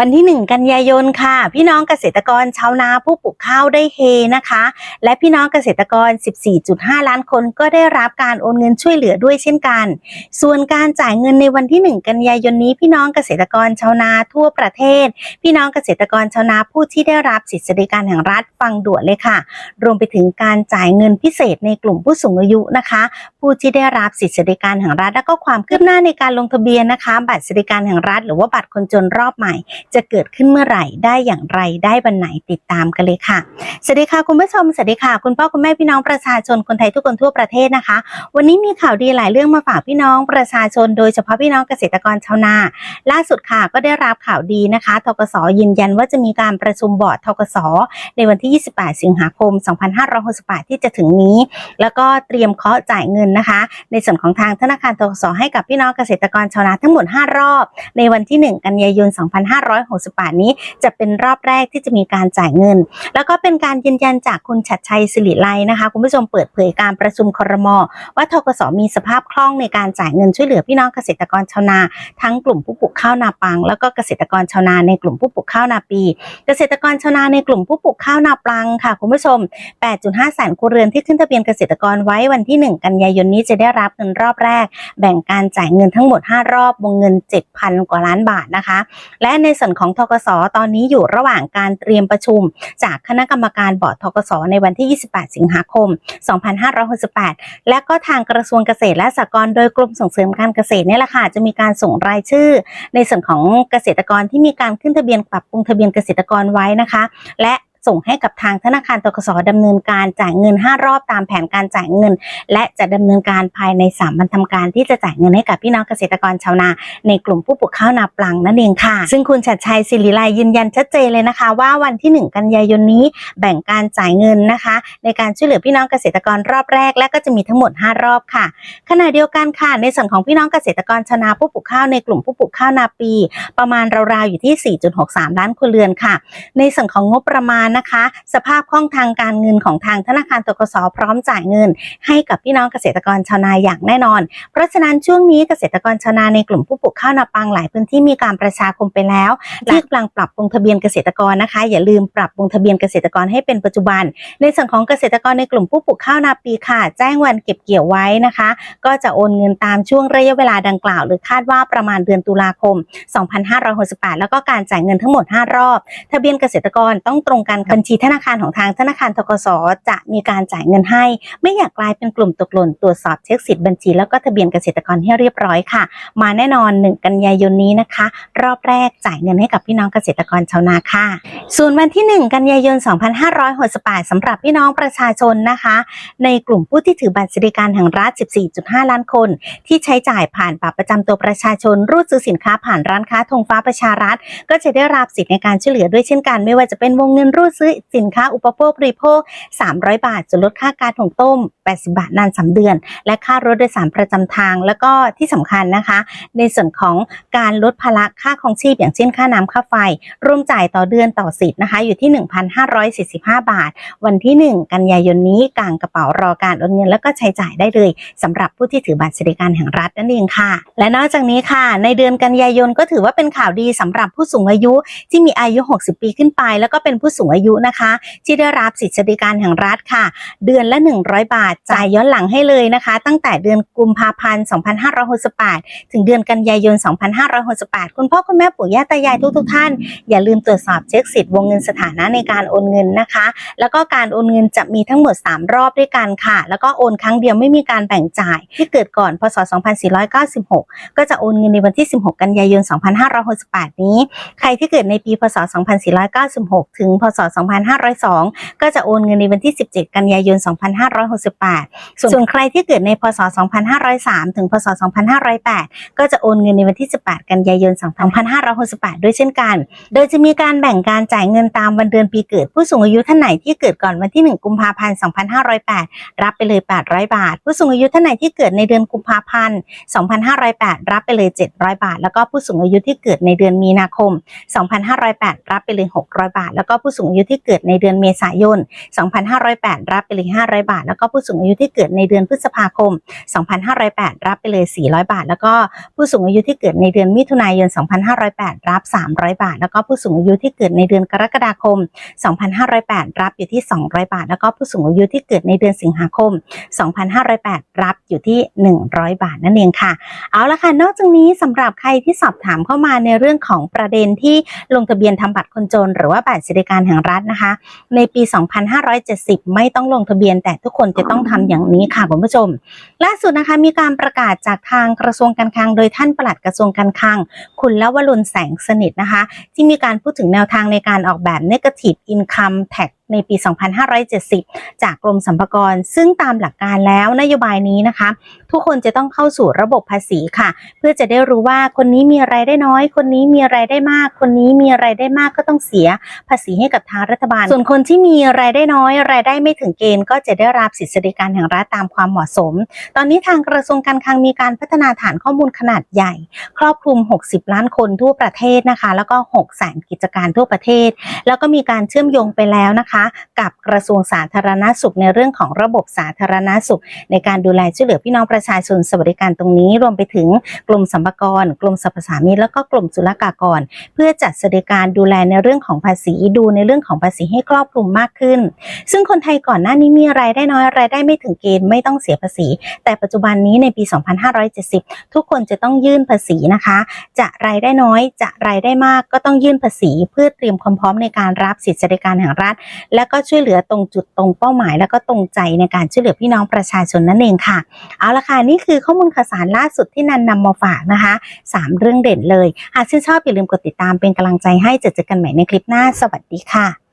วันที่ 1 กันยายนค่ะ พี่น้องเกษตรกรชาวนาผู้ปลูกข้าวได้เฮนะคะ และพี่น้องเกษตรกร 14.5 ล้านคนก็ได้รับการโอนเงินช่วยเหลือด้วยเช่นกัน ส่วนการจ่ายเงินในวันที่ 1 กันยายนนี้ พี่น้องเกษตรกรชาวนาทั่วประเทศ พี่น้องเกษตรกรชาวนาผู้ที่ได้รับสิทธิสวัสดิการแห่งรัฐฟังด่วนเลยค่ะ รวมไปถึงการจ่ายเงินพิเศษในกลุ่มผู้สูงอายุนะคะ ผู้ที่ได้รับสิทธิสวัสดิการแห่งรัฐ และก็ความคืบหน้าในการลงทะเบียนนะคะ บัตรสวัสดิการแห่งรัฐ หรือว่าบัตรคนจนรอบใหม่จะเกิดขึ้นเมื่อไหร่ได้อย่างไรได้วันไหนติดตามกันเลยค่ะสวัสดีค่ะคุณผู้ชมสวัสดีค่ะคุณพ่อคุณแม่พี่น้องประชาชนคนไทยทุกคนทั่วประเทศนะคะ วันนี้มีข่าวดีหลายเรื่องมาฝากพี่น้องประชาชน โดยเฉพาะพี่น้องเกษตรกรชาวนา ล่าสุดค่ะก็ได้รับข่าวดีนะคะทกสยืนยันว่าจะมีการประชุมบอร์ดทกสในวันที่ 28 สิงหาคม 2568 ที่จะถึงนี้ แล้วก็เตรียมเคาะจ่ายเงินนะคะ ในส่วนของทางธนาคารทกสให้กับพี่น้องเกษตรกรชาวนาทั้งหมด 5 รอบ ในวันที่ 1 กันยายน 2568นี้ จะเป็นรอบแรกที่จะมีการจ่ายเงิน แล้วก็เป็นการยืนยันจากคุณชัดชัยสิริไลนะคะ คุณผู้ชมเปิดเผยการประชุมครม ว่าทกสมีสภาพคล่องในการจ่ายเงินช่วยเหลือพี่น้องเกษตรกรชาวนา ทั้งกลุ่มผู้ปลูกข้าวนาปัง แล้วก็เกษตรกรชาวนาในกลุ่มผู้ปลูกข้าวนาปี เกษตรกรชาวนาในกลุ่มผู้ปลูกข้าวนาปังค่ะคุณผู้ชม 8.5แสนครัวเรือนที่ขึ้นทะเบียนเกษตรกรไว้วันที่ 1 กันยายนนี้จะได้รับเงินรอบแรก แบ่งการจ่ายเงินทั้งหมด 5 รอบวงเงิน 7,000 กว่าล้านบาทนะคะ และในส่วนของทกสตอนนี้อยู่ระหว่างการเตรียมประชุม จากคณะกรรมการบอร์ดทกสในวันที่ 28 สิงหาคม 2568 และก็ทางกระทรวงเกษตรและสหกรณ์โดยกรมส่งเสริมการเกษตรเนี่ยแหละค่ะจะมีการส่งรายชื่อ ในส่วนของเกษตรกรที่มีการขึ้นทะเบียนปรับปรุงทะเบียนเกษตรกรไว้นะคะ และ ส่งให้กับทางธนาคารตกสดำเนินการจ่ายเงิน 5 รอบตามแผนการจ่ายเงิน และจะดำเนินการภายใน 3 วันทำการที่จะจ่ายเงินให้กับพี่น้องเกษตรกรชาวนา ในกลุ่มผู้ปลูกข้าวนาปลังนั่นเองค่ะ ซึ่งคุณชัดชัยศิริไลยืนยันชัดเจนเลยนะคะ ว่าวันที่ 1 กันยายนนี้แบ่งการจ่ายเงินนะคะ ในการช่วยเหลือพี่น้องเกษตรกรรอบแรก และก็จะมีทั้งหมด 5 รอบค่ะ ขณะเดียวกันค่ะในส่วนของพี่น้องเกษตรกรชาวนาผู้ปลูกข้าวในกลุ่มผู้ปลูกข้าวนาปี ประมาณราวๆอยู่ที่ 4.63 ล้านครัวเรือนค่ะ ในส่วนของงบประมาณนะคะ สภาพคล่องทางการเงินของทางธนาคารตกสพร้อมจ่ายเงิน ให้กับพี่น้องเกษตรกรชาวนาอย่างแน่นอน เพราะฉะนั้นช่วงนี้เกษตรกรชาวนาในกลุ่มผู้ปลูกข้าวนาปังหลายพื้นที่มีการประชาคมไปแล้วที่กำลังปรับปรุงทะเบียนเกษตรกรนะคะ อย่าลืมปรับปรุงทะเบียนเกษตรกรให้เป็นปัจจุบัน ในส่วนของเกษตรกรในกลุ่มผู้ปลูกข้าวนาปีค่ะ แจ้งวันเก็บเกี่ยวไว้นะคะ ก็จะโอนเงินตามช่วงระยะเวลาดังกล่าว หรือคาดว่าประมาณเดือนตุลาคม 2568 แล้วก็การจ่ายเงินทั้งหมด 5 รอบ ทะเบียนเกษตรกรต้องตรงกันกับบัญชีธนาคารของทางธนาคารทกสจะมีการจ่ายเงินให้ ไม่อยากกลายเป็นกลุ่มตกหล่นตรวจสอบเช็คสิทธิ์บัญชีแล้วก็ทะเบียนเกษตรกรให้เรียบร้อยค่ะ มาแน่นอน 1 กันยายนนี้นะคะ รอบแรกจ่ายเงินให้กับพี่น้องเกษตรกรชาวนาค่ะ ส่วนวันที่ 1 กันยายน 2568สำหรับพี่น้องประชาชนนะคะ ในกลุ่มผู้ที่ถือบัตรสวัสดิการแห่งรัฐ 14.5 ล้านคน ที่ใช้จ่ายผ่านบัตรประจำตัวประชาชน รูดซื้อสินค้าผ่านร้านค้าธงฟ้าประชารัฐ ก็จะได้รับสิทธิในการช่วยเหลือด้วยเช่นกัน ไม่ว่าจะเป็นวงเงินรูดซื้อสินค้าอุปโภคบริโภค 300 บาทส่วนลดค่าการถุงต้ม 80 บาทนาน 3 เดือน และค่ารถโดยสารประจำทาง แล้วก็ที่สำคัญนะคะ ในส่วนของการลดภาระค่าของชีพ อย่างเช่นค่าน้ำค่าไฟร่วมจ่ายต่อเดือนต่อสิทธิ์นะคะอยู่ที่ 1,545 บาท วันที่ 1 กันยายนนี้กางกระเป๋ารอการโอนเงิน แล้วก็ใช้จ่ายได้เลยสำหรับผู้ที่ถือบัตรสวัสดิการแห่งรัฐนั่นเองค่ะ และนอกจากนี้ค่ะ ในเดือนกันยายนก็ถือว่าเป็นข่าวดีสำหรับผู้สูงอายุที่มีอายุ 60 ปีขึ้นไป แล้วก็เป็นผู้สูงอายุนะคะ ที่ได้รับสิทธิสวัสดิการแห่งรัฐค่ะ เดือนละ 100 บาทจ่ายย้อนหลังให้เลยนะคะ ตั้งแต่เดือนกุมภาพันธ์ 2568 ถึงเดือนกันยายน 2568 คุณพ่อคุณแม่ปู่ย่าตายายทุกๆท่าน อย่าลืมตรวจสอบเช็คสิทธิ์วงเงินสถานะในการโอนเงินนะคะ แล้วก็การโอนเงินจะมีทั้งหมด 3 รอบด้วยกันค่ะ แล้วก็โอนครั้งเดียวไม่มีการแบ่งจ่ายที่เกิดก่อนพศ 2496 ก็จะโอนเงินในวันที่ 16 กันยายน 2568 นี้ ใครที่เกิดในปีพศ 2496 ถึงพศ2502 ก็จะโอนเงินในวันที่ 17 กันยายน 2568 ส่วนใครที่เกิดในพศ 2503 ถึงพศ 2508 ก็จะโอนเงินในวันที่ 18 กันยายน 2568 ด้วยเช่นกัน โดยจะมีการแบ่งการจ่ายเงินตามวันเดือนปีเกิด ผู้สูงอายุท่านไหนที่เกิดก่อนวันที่ 1 กุมภาพันธ์ 2508 รับไปเลย 800 บาท ผู้สูงอายุท่านไหนที่เกิดในเดือนกุมภาพันธ์ 2508 รับไปเลย 700 บาท แล้วก็ผู้สูงอายุที่เกิดในเดือนมีนาคม 2508 รับไปเลย 600 บาท แล้วก็ผู้สูงอายุยุที่เกิดในเดือนเมษายน 2508 รับไปเลย 500 บาท แล้วก็ผู้สูงอายุที่เกิดในเดือนพฤษภาคม 2508 รับไปเลย 400 บาท แล้วก็ผู้สูงอายุที่เกิดในเดือนมิถุนายน 2508 รับ 300 บาท แล้วก็ผู้สูงอายุที่เกิดในเดือนกรกฎาคม 2508 รับอยู่ที่ 200 บาท แล้วก็ผู้สูงอายุที่เกิดในเดือนสิงหาคม 2508 รับอยู่ที่ 100 บาทนั่นเองค่ะ เอาละค่ะ นอกจากนี้สำหรับใครที่สอบถามเข้ามาในเรื่องของประเด็นที่ลงทะเบียนทำบัตรคนจน หรือว่าบัตรสวัสดิการแห่งรัฐนะคะ ในปี 2570 ไม่ต้องลงทะเบียน แต่ทุกคนจะต้องทำอย่างนี้ค่ะคุณผู้ชม ล่าสุดนะคะมีการประกาศจากทางกระทรวงการคลัง โดยท่านปลัดกระทรวงการคลัง คุณลวรุณแสงสนิทนะคะ ที่มีการพูดถึงแนวทางในการออกแบบ Negative Income Tax ในปี 2570 จากกรมสรรพากร ซึ่งตามหลักการแล้วนโยบายนี้นะคะ ทุกคนจะต้องเข้าสู่ระบบภาษีค่ะ เพื่อจะได้รู้ว่าคนนี้มีรายได้น้อย คนนี้มีรายได้มาก คนนี้มีรายได้มากก็ต้องเสียภาษีให้กับทางรัฐบาล ส่วนคนที่มีรายได้น้อย รายได้ไม่ถึงเกณฑ์ก็จะได้รับสิทธิสวัสดิการแห่งรัฐตามความเหมาะสม ตอนนี้ทางกระทรวงการคลังมีการพัฒนาฐานข้อมูลขนาดใหญ่ ครอบคลุม 60 ล้านคนทั่วประเทศนะคะ แล้วก็6แสนกิจการทั่วประเทศ แล้วก็มีการเชื่อมโยงไปแล้วนะคะกับกระทรวงสาธารณสุขในเรื่องของระบบสาธารณสุข ในการดูแลช่วยเหลือพี่น้องประชาชนสวัสดิการตรงนี้รวมไปถึงกลุ่มสัมภากรกลุ่มสรรพสามิตแล้วก็กลุ่มศุลกากร เพื่อจัดสวัสดิการดูแลในเรื่องของภาษีดูในเรื่องของภาษีให้ครอบคลุมมากขึ้น ซึ่งคนไทยก่อนหน้านี้มีรายได้น้อยรายได้ไม่ถึงเกณฑ์ไม่ต้องเสียภาษี แต่ปัจจุบันนี้ในปี 2570 ทุกคนจะต้องยื่นภาษีนะคะ จะรายได้น้อยจะรายได้มากก็ต้องยื่นภาษี เพื่อเตรียมความพร้อมในการรับสิทธิสวัสดิการแห่งรัฐแล้วก็ช่วยเหลือตรงจุดตรงเป้าหมาย แล้วก็ตรงใจในการช่วยเหลือพี่น้องประชาชนนั่นเองค่ะ เอาละค่ะนี่คือข้อมูลข่าวสารล่าสุดที่นันนำมาฝากนะคะ 3 เรื่องเด่นเลย หากชื่นชอบอย่าลืมกดติดตามเป็นกำลังใจให้จอเจอกันใหม่ในคลิปหน้า สวัสดีค่ะ